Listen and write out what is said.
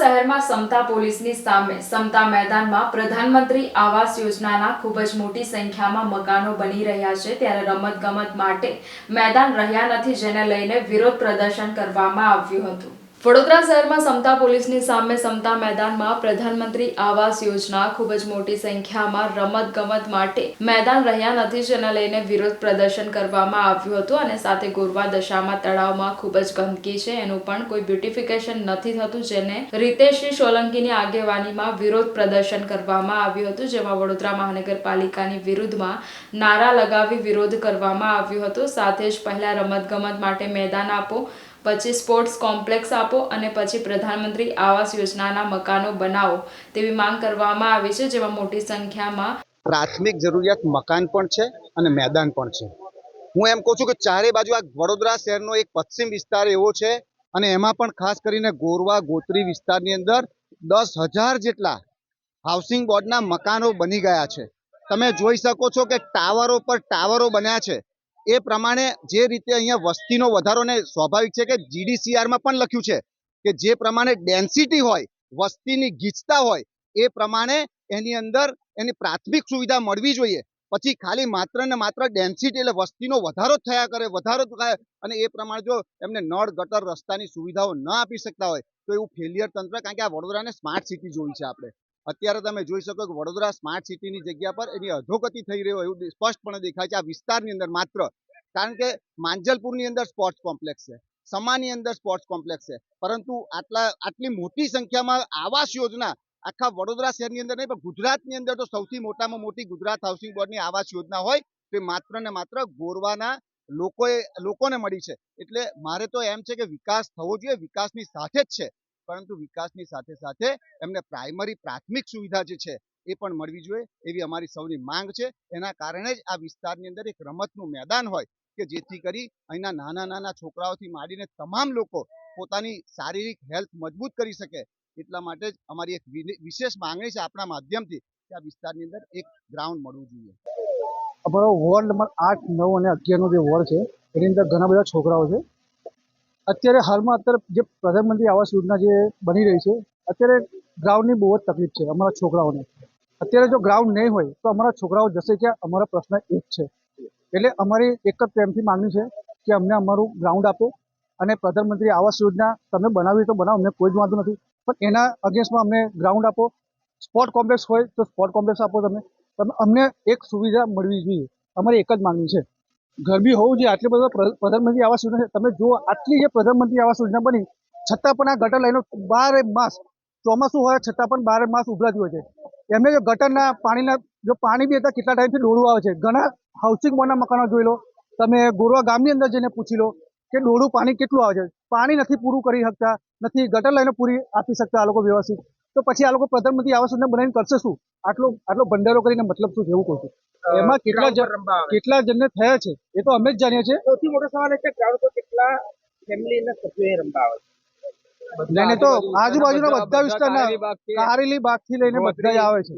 શહેરમાં સમતા પોલીસની સામે સમતા મેદાનમાં પ્રધાનમંત્રી આવાસ યોજનાના ખૂબ જ મોટી સંખ્યામાં મકાનો બની રહ્યા છે. ત્યારે રમતગમત માટે મેદાન રહ્યા નથી, જેને લઈને વિરોધ પ્રદર્શન કરવામાં આવ્યું હતું. વડોદરા શહેરમાં સમતા પોલીસની સામે સમતા મેદાનમાં પ્રધાનમંત્રી આવાસ યોજના ખૂબ જ મોટી સંખ્યામાં રમતગમત માટે મેદાન રહ્યા નથી, જેને લઈને વિરોધ પ્રદર્શન કરવામાં આવ્યું હતું અને સાથે ગોરવા દશામાં તળાવમાં ખૂબ જ ગંદકી છે. એનું પણ કોઈ બ્યુટિફિકેશન નથી થતું, જેને રીતેશજી સોલંકીની આગેવાનીમાં વિરોધ પ્રદર્શન કરવામાં આવ્યું હતું, જેમાં વડોદરા મહાનગરપાલિકાની વિરુદ્ધમાં નારા લગાવી વિરોધ કરવામાં આવ્યો હતો. સાથે જ પહેલા રમતગમત માટે મેદાન આપો પછી સ્પોર્ટ્સ કોમ્પ્લેક્સ આપો અને પછી પ્રધાનમંત્રી આવાસ યોજનાના મકાનો બનાવો તેવી માંગ કરવામાં આવી છે, જેમાં મોટી સંખ્યામાં પ્રાથમિક જરૂરિયાત મકાન પણ છે અને મેદાન પણ છે. હું એમ કહું છું કે ચારે બાજુ આ વડોદરા શહેરનો એક પશ્ચિમ વિસ્તાર એવો છે અને એમાં પણ ખાસ કરીને ગોરવા, ગોત્રી વિસ્તારની અંદર દસ હજાર જેટલા હાઉસિંગ બોર્ડના મકાનો બની ગયા છે. તમે જોઈ શકો છો કે ટાવરો પર ટાવરો બન્યા છે. એ પ્રમાણે જે રીતે અહીંયા વસ્તીનો વધારો ને સ્વાભાવિક છે કે જીડીસીઆરમાં પણ લખ્યું છે કે જે પ્રમાણે ડેન્સિટી હોય, વસ્તીની ગીચતા હોય, એ પ્રમાણે એની અંદર એની પ્રાથમિક સુવિધા મળવી જોઈએ. પછી ખાલી માત્ર ને માત્ર ડેન્સિટી એટલે વસ્તીનો વધારો થયા કરે, વધારો થાય અને એ પ્રમાણે જો એમને નળ, ગટર, રસ્તાની સુવિધાઓ ન આપી શકતા હોય, તો એવું ફેલિયર તંત્ર કારણ કે આ વડોદરાને સ્માર્ટ સિટી જોઈ છે આપણે. અત્યારે તમે જોઈ શકો કે વડોદરા સ્માર્ટ સિટીની જગ્યા પર એની અધોગતિ થઈ રહ્યો એવું સ્પષ્ટપણે દેખાય છે. આ વિસ્તારની અંદર માત્ર, કારણ કે માંજલપુરની અંદર સ્પોર્ટ્સ કોમ્પ્લેક્સ છે. સમાની અંદર સ્પોર્ટ્સ કોમ્પ્લેક્સ છે. પરંતુ આટલા, આટલી મોટી સંખ્યામાં આવાસ યોજના આખા વડોદરા શહેરની અંદર નહીં, પણ ગુજરાતની અંદર તો સૌથી મોટામાં મોટી ગુજરાત હાઉસિંગ બોર્ડની આવાસ યોજના હોય, તે માત્ર ને માત્ર ગોરવાના લોકોએ, લોકોને મળી છે. એટલે મારે તો એમ છે કે વિકાસ થવો જોઈએ. વિકાસની સાથે જ છે. પરંતુ વિકાસની સાથે સાથે એમને પ્રાઇમરી પ્રાથમિક સુવિધા જે છે એ પણ મળવી જોઈએ એવી અમારી સૌની માંગ છે. એના કારણે જ આ વિસ્તારની અંદર એક રમતનું મેદાન હોય કે જેથી કરી અહીંના નાના નાના છોકરાઓથી માંડીને તમામ લોકો પોતાની શારીરિક હેલ્થ મજબૂત કરી શકે. એટલા માટે જ અમારી એક વિશેષ માંગણી છે આપણા માધ્યમથી કે આ વિસ્તારની અંદર એક ગ્રાઉન્ડ મળવું જોઈએ. અમારો વોર્ડ નંબર આઠ, નવ અને અગિયારનો જે વોર્ડ છે, એની અંદર ઘણા બધા છોકરાઓ છે. અત્યારે હાલમાં અત્યારે જે પ્રધાનમંત્રી આવાસ યોજના જે બની રહી છે, અત્યારે ગ્રાઉન્ડની બહુ જ તકલીફ છે અમારા છોકરાઓને. અત્યારે જો ગ્રાઉન્ડ નહીં હોય, તો અમારા છોકરાઓ જશે ક્યાં? અમારો પ્રશ્ન એ જ છે. એટલે અમારી એક જ પ્રેમથી માગણી છે કે અમને અમારું ગ્રાઉન્ડ આપો અને પ્રધાનમંત્રી આવાસ યોજના તમે બનાવી તો બનાવો, અમને કોઈ જ વાંધો નથી. પણ એના અગેન્સ્ટમાં અમને ગ્રાઉન્ડ આપો. સ્પોર્ટ કોમ્પ્લેક્સ હોય તો સ્પોર્ટ કોમ્પ્લેક્સ આપો તમે. તમે અમને એક સુવિધા મળવી જોઈએ. અમારી એક જ માગણી છે. ગરબી હોવું જોઈએ. આટલી બધા પ્ર- પ્રધાનમંત્રી આવાસ યોજના તમે જુઓ, આટલી જે પ્રધાનમંત્રી આવાસ યોજના બની, છતાં પણ આ ગટર લાઈનો બારે માસ, ચોમાસું હોય છતાં પણ બારે માસ ઉભરાતી હોય છે. એમને જો ગટરના પાણીના, જો પાણી બી હતા કેટલા ટાઈમથી ડોળું આવે છે. ઘણા હાઉસિંગ બોર્ડના મકાનો જોઈ લો. તમે ગોરવા ગામની અંદર જઈને પૂછી લો કે ડોળું પાણી કેટલું આવે છે. પાણી નથી પૂરું કરી શકતા, નથી ગટર લાઈનો પૂરી આપી શકતા આ લોકો વ્યવસ્થિત. તો પછી આ લોકો પ્રધાનમંત્રી આવાસ યોજના બનાવીને કરશે શું? આટલો આટલો ભંડારો કરીને મતલબ શું એવું કહું છું એમાં કેટલા કેટલા જણને થયા છે? એ તો અમે જ જાણીએ છીએ. સૌથી મોટો સવાલ એ છે ગ્રાઉન્ડ પર કેટલા ફેમિલીના સભ્યો રમવા આવે છે? લઈને તો આજુબાજુના બધા વિસ્તારના કારેલી બાગથી લઈને બધા આવે છે.